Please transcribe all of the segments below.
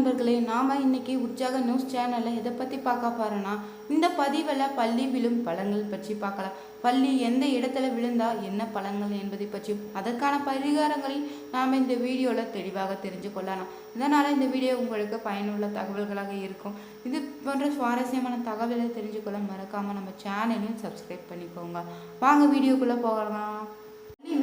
நண்பர்களே நாம் இன்னைக்கு உற்சாக நியூஸ் சேனலில் எதை பற்றி பார்க்க போகிறோன்னா இந்த பதிவில் பள்ளி விழும் பழங்கள் பற்றி பார்க்கலாம். பள்ளி எந்த இடத்துல விழுந்தால் என்ன பழங்கள் என்பதை பற்றியும் அதற்கான பரிகாரங்களை நாம் இந்த வீடியோவில் தெளிவாக தெரிஞ்சு கொள்ளலாம். இதனால் இந்த வீடியோ உங்களுக்கு பயனுள்ள தகவல்களாக இருக்கும். இது போன்ற சுவாரஸ்யமான தகவலை தெரிஞ்சுக்கொள்ள மறக்காமல் நம்ம சேனலையும் சப்ஸ்கிரைப் பண்ணிக்கோங்க. வாங்க வீடியோக்குள்ளே போகலாம்.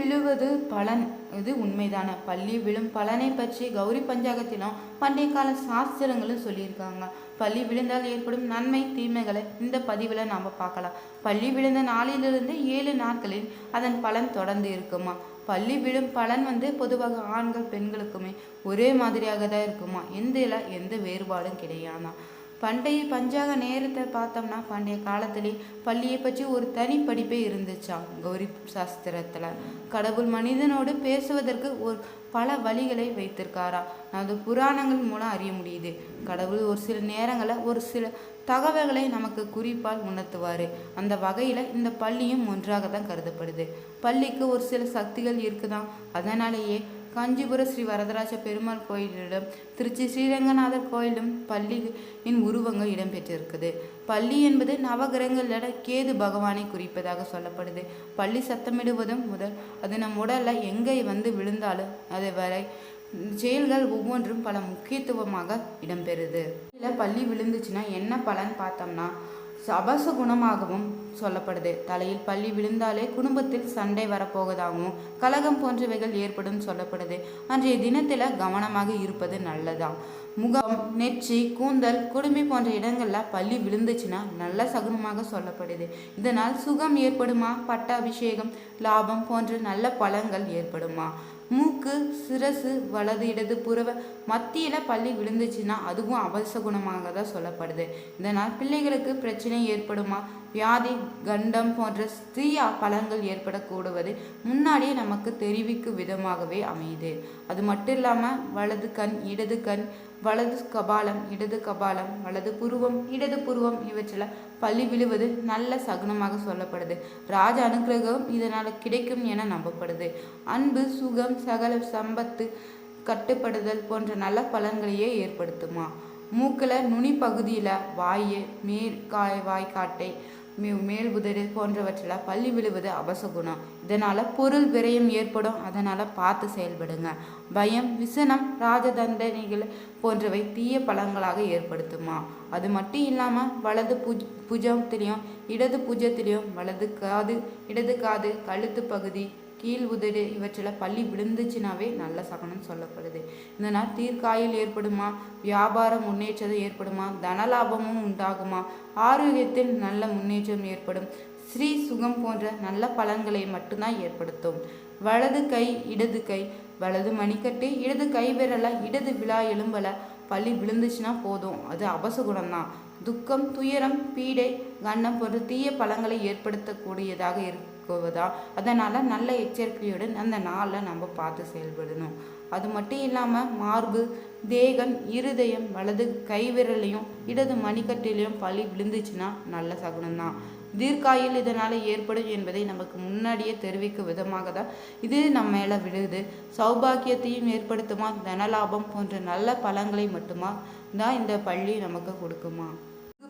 விழுவது பலன். இது உண்மைதான. பள்ளி விழும் பலனை பற்றி கௌரி பஞ்சாகத்திலும் பண்டைய கால சாஸ்திரங்களும் சொல்லியிருக்காங்க. பள்ளி விழுந்தால் ஏற்படும் நன்மை தீமைகளை இந்த பதிவில் நாம் பார்க்கலாம். பள்ளி விழுந்த நாளிலிருந்து ஏழு நாட்களில் அதன் பலன் தொடர்ந்து இருக்குமா? பள்ளி விழும் பலன் வந்து பொதுவாக ஆண்கள் பெண்களுக்குமே ஒரே மாதிரியாக தான் இருக்குமா? எந்த எந்த வேறுபாடும் கிடையாதான் பண்டைய பஞ்சாங்க நேரத்தை பார்த்தோம்னா பண்டைய காலத்திலே பள்ளியை பற்றி ஒரு தனி படிப்பே இருந்துச்சாம் கௌரி சாஸ்திரத்தில். கடவுள் மனிதனோடு பேசுவதற்கு ஒரு பல வழிகளை வைத்திருக்காரா. அது புராணங்கள் மூலம் அறிய முடியுது. கடவுள் ஒரு சில நேரங்களில் ஒரு சில தகவல்களை நமக்கு குறிப்பால் உணர்த்துவார். அந்த வகையில் இந்த பள்ளியும் ஒன்றாக தான் கருதப்படுது. பள்ளிக்கு ஒரு சில சக்திகள் இருக்குதான் அதனாலேயே காஞ்சிபுர ஸ்ரீ வரதராஜ பெருமாள் கோயிலிடம் திருச்சி ஸ்ரீரங்கநாதர் கோயிலும் பள்ளியின் உருவங்கள் இடம்பெற்றிருக்குது. பள்ளி என்பது நவகிரகங்களோட கேது பகவானை குறிப்பதாக சொல்லப்படுது. பள்ளி சத்தமிடுவதும் முதல் அது நம் உடலில் எங்கே வந்து விழுந்தாலும் அது வரை செயல்கள் ஒவ்வொன்றும் பல முக்கியத்துவமாக இடம்பெறுது. இல்லை பள்ளி விழுந்துச்சுன்னா என்ன பலன் பார்த்தோம்னா அபச குணமாகவும் சொல்லப்படுது. தலையில் பள்ளி விழுந்தாலே குடும்பத்தில் சண்டை வரப்போவதாகவும் கலகம் போன்றவைகள் ஏற்படும் சொல்லப்படுது. அன்றைய தினத்தில் கவனமாக இருப்பது நல்லதாம். முகம் நெற்றி கூந்தல் குடுமி போன்ற இடங்கள்ல பள்ளி விழுந்துச்சுன்னா நல்ல சகுனமாக சொல்லப்படுது. இதனால் சுகம் ஏற்படுமா? பட்டாபிஷேகம் லாபம் போன்ற நல்ல பலங்கள் ஏற்படுமா? மூக்கு சிரசு வலது இடது புறவ மத்தியில் பள்ளி விழுந்துச்சுன்னா அதுவும் அவசகுணமாக தான் சொல்லப்படுது. இதனால் பிள்ளைகளுக்கு பிரச்சனை ஏற்படுமா? வியாதி கண்டம் போன்ற ஸ்திரீயா பலங்கள் ஏற்படக்கூடுவது முன்னாடியே நமக்கு தெரிவிக்கும் விதமாகவே அமையுது. அது மட்டும் இல்லாமல் வலது கண் இடது கண் வலது கபாலம் இடது கபாலம் வலது புருவம் இடது புருவம் இவற்றில் பள்ளி விழுவது நல்ல சகுனமாக சொல்லப்படுது. ராஜ அனுகிரகம் இதனால் கிடைக்கும் என நம்பப்படுது. அன்பு சுகம் சகல சம்பத்து கட்டுப்படுதல் போன்ற நல்ல பலன்களையே ஏற்படுத்துமா? மூக்கில் நுனி பகுதியில் வாய் மேற்காய் வாய்க்காட்டை மே மேல் உதடு போன்றவற்றில் பள்ளி விழுவது அவசகுணம் இதனால் பொருள் விரயம் ஏற்படும். அதனால் பார்த்து செயல்படுங்க. பயம் விசனம் ராஜதண்டனைகள் போன்றவை தீய பழங்களாக ஏற்படுத்துமா? அது மட்டும் இல்லாமல் வலது புஜ் புஜத்திலையும் இடது புஜத்திலையும் வலது காது இடது காது கழுத்து பகுதி கீழ் உதடு இவற்றில் பள்ளி விழுந்துச்சுனாவே நல்ல சகனம் சொல்லப்படுது. இதனால் தீர்க்காயில் ஏற்படுமா? வியாபார முன்னேற்றம் ஏற்படுமா? தனலாபமும் உண்டாகுமா? ஆரோக்கியத்தில் நல்ல முன்னேற்றம் ஏற்படும். ஸ்ரீ சுகம் போன்ற நல்ல பலன்களை மட்டும்தான் ஏற்படுத்தும். வலது கை இடது கை. வலது மணிக்கட்டு இடது கை விரல இடது விழா எலும்பல. பள்ளி விழுந்துச்சுன்னா போதும். அது அபசகுணம் தான் துக்கம் துயரம் பீடை கண்ணம் போன்ற தீய பலங்களை ஏற்படுத்தக்கூடியதாக இருக்குவதா அதனால் நல்ல எச்சரிக்கையுடன் அந்த நாளில் நம்ம பார்த்து செயல்படணும். அது மட்டும் இல்லாமல் மார்பு தேகம் இருதயம் வலது கைவிரலையும் இடது மணிக்கட்டிலையும் பழி விழுந்துச்சுன்னா நல்ல சகுனம்தான். தீர்க்காயில் இதனால் ஏற்படும் என்பதை நமக்கு முன்னாடியே தெரிவிக்கும் விதமாக தான் இது நம்ம மேலே விழுது. சௌபாக்கியத்தையும் ஏற்படுத்துமா? தனலாபம் போன்ற நல்ல பழங்களை மட்டுமா? தான் இந்த பள்ளி நமக்கு கொடுக்குமா?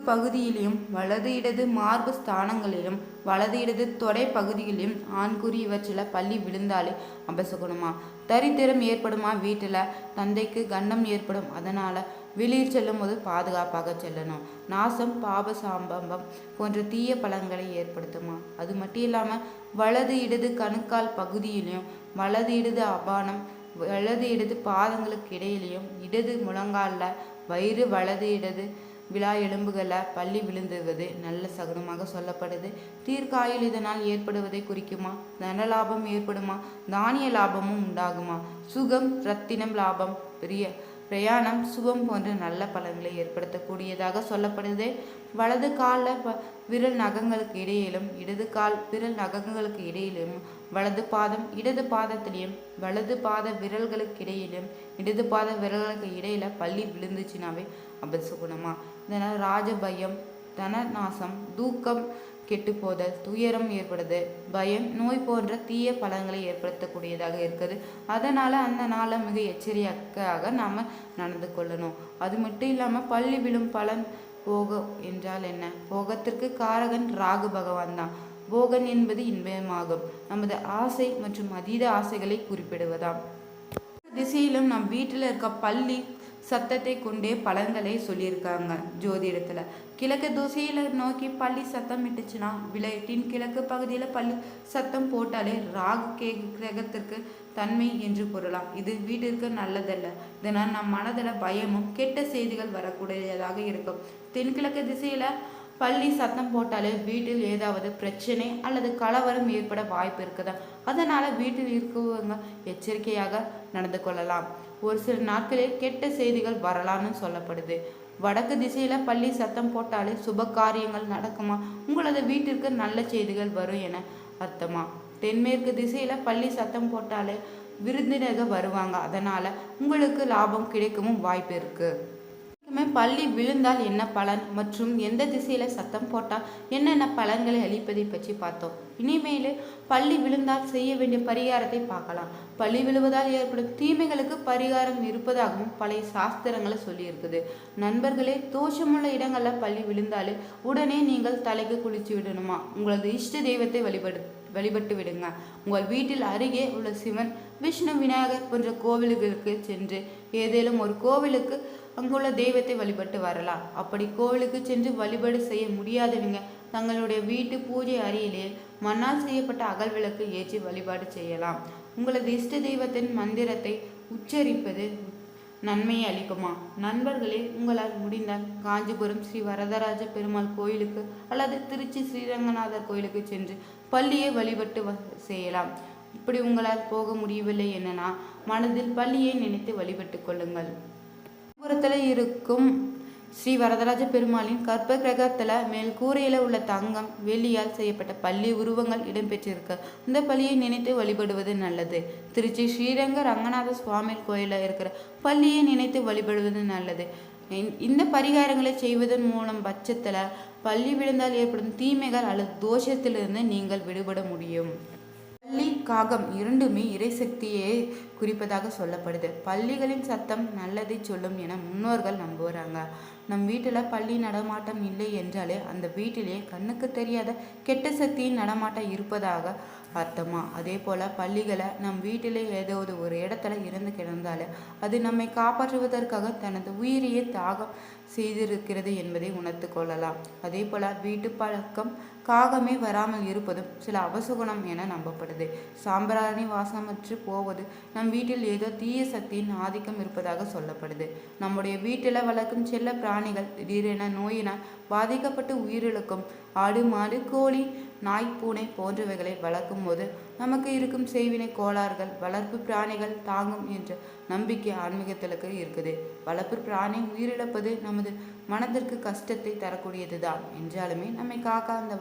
பகுதியிலும் வலது இடது மார்பு ஸ்தானங்களிலும் வலது இடது தொடை பகுதிகளிலும் ஆண்குறி இவற்றில் பள்ளி விழுந்தாலே அபசகுணமா? தரித்திரம் ஏற்படுமா வீட்டில்? தந்தைக்கு கண்டம் ஏற்படும். அதனால் வெளியில் செல்லும் போது பாதுகாப்பாக செல்லணும். நாசம் பாப சாம்பம்பம் போன்ற தீய பலன்களை ஏற்படுத்துமா? அது மட்டும் இல்லாமல் வலது இடது கணுக்கால் பகுதியிலையும் வலது இடது அபானம் வலது இடது பாதங்களுக்கு இடையிலையும் இடது முழங்காலில் வயிறு வலது இடது விழா எலும்புகளை பள்ளி விழுந்துவது நல்ல சகுனமாக சொல்லப்படுது. தீர்க்காயில் இதனால் ஏற்படுவதை குறிக்குமா? தன லாபம் ஏற்படுமா? தானிய லாபமும் உண்டாகுமா? சுகம் ரத்தினம் லாபம். பெரிய பிரயாணம் சுகம் போன்ற நல்ல பலன்களை ஏற்படுத்தக்கூடியதாக சொல்லப்படுது. வலது காலில் விரல் நகங்களுக்கு இடையிலும் இடது கால் விரல் நகங்களுக்கு இடையிலும் வலது பாதம் இடது பாதத்திலையும் வலது பாத விரல்களுக்கு இடையிலும் இடது பாத விரல்களுக்கு இடையில பள்ளி விழுந்துச்சுனாவே அபசகுணமா. இதனால் ராஜபயம் தனநாசம் தூக்கம் கெட்டுப்போதல் துயரம் ஏற்படுது. பயம் நோய் போன்ற தீய பலங்களை ஏற்படுத்தக்கூடியதாக இருக்குது. அதனால் அந்த நாளை மிக எச்சரிக்கையாக நாம் நடந்து கொள்ளணும். அது மட்டும் இல்லாமல் பள்ளி விழும் பலன் போகம் என்றால் என்ன? போகத்திற்கு காரகன் ராகு பகவான் தான். போகன் என்பது இன்பமாகும். நமது ஆசை மற்றும் அதீத ஆசைகளை குறிப்பிடுவதாம். திசையிலும் நம் வீட்டில் இருக்க பள்ளி சத்தத்தை கொண்டே பலன்களை சொல்லியிருக்காங்க ஜோதிடத்தில். கிழக்கு திசையில நோக்கி பள்ளி சத்தம் இட்டுச்சுன்னா விளையாட்டின் கிழக்கு பகுதியில் பள்ளி சத்தம் போட்டாலே ராகு கே கிரகத்திற்கு தன்மை என்று கூறலாம் இது வீட்டிற்கு நல்லதல்ல. இதனால் நம் மனதில் பயமும் கெட்ட செய்திகள் வரக்கூடியதாக இருக்கும். தென்கிழக்கு திசையில பள்ளி சத்தம் போட்டாலே வீட்டில் ஏதாவது பிரச்சனை அல்லது கலவரம் ஏற்பட வாய்ப்பு இருக்குதா. அதனால வீட்டில் இருக்கவங்க எச்சரிக்கையாக நடந்து கொள்ளலாம். ஒரு சில நாட்களில் கெட்ட செய்திகள் வரலாம்னு சொல்லப்படுது. வடக்கு திசையில பள்ளி சத்தம் போட்டாலே சுப காரியங்கள் நடக்குமா? உங்களது வீட்டிற்கு நல்ல செய்திகள் வரும் என அர்த்தமா? தென்மேற்கு திசையில பள்ளி சத்தம் போட்டாலே விருந்தினர்கள் வருவாங்க. அதனால உங்களுக்கு லாபம் கிடைக்கவும் வாய்ப்பு இருக்குது பள்ளி விழுந்தால் என்ன பலன்? மற்றும் எந்த திசையில் சத்தம் போட்டால் என்னென்ன பலன்களை அளிப்பதை பற்றி பார்த்தோம். இனிமேல் பள்ளி விழுந்தால் செய்ய வேண்டிய பரிகாரத்தை பார்க்கலாம். பள்ளி விழுவதால் ஏற்படும் தீமைகளுக்கு பரிகாரம் இருப்பதாகவும் பழைய சாஸ்திரங்களை சொல்லியிருக்குது நண்பர்களே தோஷமுள்ள இடங்களில் பள்ளி விழுந்தாலே உடனே நீங்கள் தலைக்கு குளிச்சு விடணுமா? உங்களது இஷ்ட தெய்வத்தை வழிபடு வழிபட்டு விடுங்க. உங்கள் வீட்டில் அருகே உள்ள சிவன் விஷ்ணு விநாயகர் போன்ற கோவில்களுக்கு சென்று ஏதேனும் ஒரு கோவிலுக்கு அங்குள்ள தெய்வத்தை வழிபட்டு வரலாம் அப்படி கோவிலுக்கு சென்று வழிபாடு செய்ய முடியாதவங்க தங்களுடைய வீட்டு பூஜை அறையிலே மண்ணால் செய்யப்பட்ட அகல் விளக்கு ஏற்றி வழிபாடு செய்யலாம். உங்களது இஷ்ட தெய்வத்தின் மந்திரத்தை உச்சரிப்பது நன்மையை அளிக்குமா? நண்பர்களே உங்களால் முடிந்தால் காஞ்சிபுரம் ஸ்ரீ வரதராஜ பெருமாள் கோயிலுக்கு அல்லது திருச்சி ஸ்ரீரங்கநாதர் கோயிலுக்கு சென்று பள்ளியை வழிபட்டு வ- செய்யலாம். இப்படி உங்களால் போக முடியவில்லை என்னன்னா மனதில் பள்ளியை நினைத்து வழிபட்டு கொள்ளுங்கள். புறத்தில் இருக்கும் ஸ்ரீ வரதராஜ பெருமாளின் கற்ப கிரகத்தில் மேல் கூரையில் உள்ள தங்கம் வெள்ளியால் செய்யப்பட்ட பள்ளி உருவங்கள் இடம்பெற்றிருக்கு. இந்த பள்ளியை நினைத்து வழிபடுவது நல்லது. திருச்சி ஸ்ரீரங்க ரங்கநாத சுவாமி கோயிலில் இருக்கிற பள்ளியை நினைத்து வழிபடுவது நல்லது. இந்த- இந்த பரிகாரங்களை செய்வதன் மூலம் பட்சத்தில் பள்ளி விழுந்தால் ஏற்படும் தீமைகள் அல்லது தோஷத்திலிருந்து நீங்கள் விடுபட முடியும். பள்ளி காகம் இரண்டுமே இறைசக்தியை குறிப்பதாக சொல்லப்படுது. பள்ளிகளின் சத்தம் நல்லதை சொல்லும் என முன்னோர்கள் நம்புகிறாங்க. நம் வீட்டில் பள்ளி நடமாட்டம் இல்லை என்றாலே அந்த வீட்டிலே கண்ணுக்கு தெரியாத கெட்ட சக்தியின் நடமாட்டம் இருப்பதாக அர்த்தமா அதே போல் பள்ளிகளை நம் வீட்டிலே ஏதாவது ஒரு இடத்துல இறந்து கிடந்தாலே அது நம்மை காப்பாற்றுவதற்காக தனது உயிரையே தாகம் செய்திருக்கிறது என்பதை உணர்த்து கொள்ளலாம். அதே போல் வீட்டு பழக்கம் காகமே வராமல் இருப்பதும் சில அவசுகுணம் என நம்பப்படுது. சாம்பிராணி வாசமற்று போவது நம் வீட்டில் ஏதோ தீய சக்தியின் ஆதிக்கம் இருப்பதாக சொல்லப்படுது. நம்முடைய வீட்டில் வளர்க்கும் செல்ல பிராணிகள் திடீரென நோயினால் பாதிக்கப்பட்டு உயிரிழக்கும் ஆடு மாடு கோழி நாய் பூனை போன்றவைகளை வளர்க்கும் போது நமக்கு இருக்கும் செய்வினை கோளாறுகள் வளர்ப்பு பிராணிகள் தாங்கும் என்ற நம்பிக்கை ஆன்மீகத்திலுக்கு இருக்குது. வளர்ப்பு பிராணி உயிரிழப்பது நமது மனதிற்கு கஷ்டத்தை தரக்கூடியதுதான். என்றாலுமே நம்மை காக்க அந்த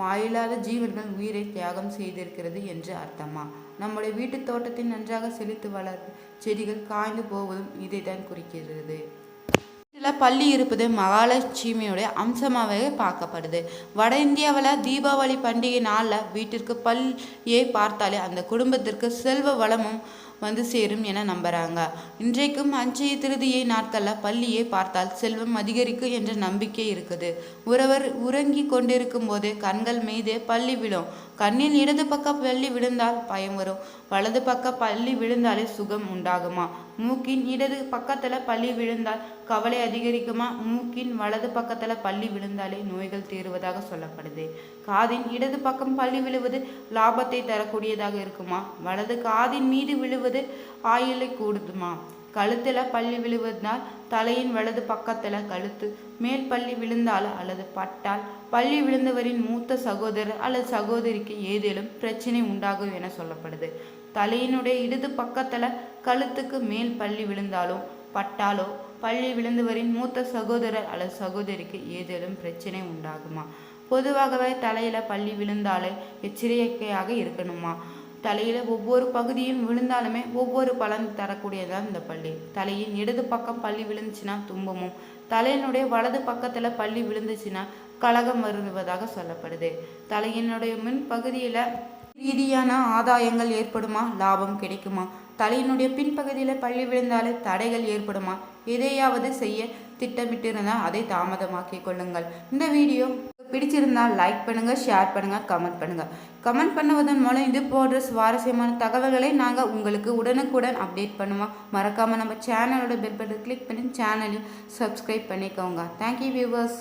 வாயில்லாத ஜீவன்கள் உயிரை தியாகம் செய்திருக்கிறது என்று அர்த்தமா? நம்முடைய வீட்டு தோட்டத்தை நன்றாக செழித்து வளர் செடிகள் காய்ந்து போவதும் இதைத்தான் குறிக்கிறது. பள்ளி இருப்பது மகாலட்சுமியுடைய அம்சமாகவே பார்க்கப்படுது. வட இந்தியாவில் தீபாவளி பண்டிகை நாளில் வீட்டிற்கு பள்ளியை பார்த்தாலே அந்த குடும்பத்திற்கு செல்வ வளமும் வந்து சேரும் என நம்புகிறாங்க இன்றைக்கும் அஞ்சைய திருதியை நாட்களில் பள்ளியை பார்த்தால் செல்வம் அதிகரிக்கும் என்ற நம்பிக்கை இருக்குது. ஒருவர் உறங்கி கொண்டிருக்கும் போது கண்கள் மீது பள்ளி விழும். கண்ணில் இடது பக்கம் பள்ளி விழுந்தால் பயம் வரும். வலது பக்கம் பள்ளி விழுந்தாலே சுகம் உண்டாகுமா? மூக்கின் இடது பக்கத்துல பள்ளி விழுந்தால் கவலை அதிகரிக்குமா? மூக்கின் வலது பக்கத்துல பள்ளி விழுந்தாலே நோய்கள் தீருவதாக சொல்லப்படுது. காதின் இடது பக்கம் பள்ளி விழுவது லாபத்தை தரக்கூடியதாக இருக்குமா? வலது காதின் மீது விழுவது ஆயுளை கூடுதுமா? கழுத்தில் பள்ளி விழுவதனால் தலையின் வலது பக்கத்தில் கழுத்து மேல் பள்ளி விழுந்தால் அல்லது பட்டால். பள்ளி விழுந்தவரின் மூத்த சகோதரர் அல்லது சகோதரிக்கு ஏதேனும் பிரச்சனை உண்டாகும் என சொல்லப்படுது. தலையினுடைய இடது பக்கத்தில் கழுத்துக்கு மேல் பள்ளி விழுந்தாலோ பட்டாலோ பள்ளி விழுந்தவரின் மூத்த சகோதரர் அல்லது சகோதரிக்கு ஏதேனும் பிரச்சனை உண்டாகுமா? பொதுவாகவே தலையில் பள்ளி விழுந்தாலே எச்சரிக்கையாக இருக்கணுமா? தலையில் ஒவ்வொரு பகுதியும் விழுந்தாலுமே ஒவ்வொரு பலன் தரக்கூடியதான் இந்த பள்ளி. தலையின் இடது பக்கம் பள்ளி விழுந்துச்சுன்னா துன்பமும். தலையினுடைய வலது பக்கத்தில் பள்ளி விழுந்துச்சுன்னா கலகம் வருவதாக சொல்லப்படுது. தலையினுடைய முன் பகுதியில் ரீதியான ஆதாயங்கள் ஏற்படுமா? லாபம் கிடைக்குமா? தலையினுடைய பின்பகுதியில் பள்ளி விழுந்தாலே தடைகள் ஏற்படுமா? எதையாவது செய்ய திட்டமிட்டிருந்தால் அதை தாமதமாக்கி கொள்ளுங்கள். இந்த வீடியோ பிடிச்சிருந்தால் லைக் பண்ணுங்கள் ஷேர் பண்ணுங்கள் கமெண்ட் பண்ணுங்கள் கமெண்ட் பண்ணுவதன் மூலம் இது போன்ற சுவாரஸ்யமான தகவல்களை நாங்கள் உங்களுக்கு உடனுக்குடன் அப்டேட் பண்ணுவோம். மறக்காமல் நம்ம சேனலோட பெல் பட்டன் கிளிக் பண்ணி சேனலையும் சப்ஸ்கிரைப் பண்ணிக்கோங்க. Thank you viewers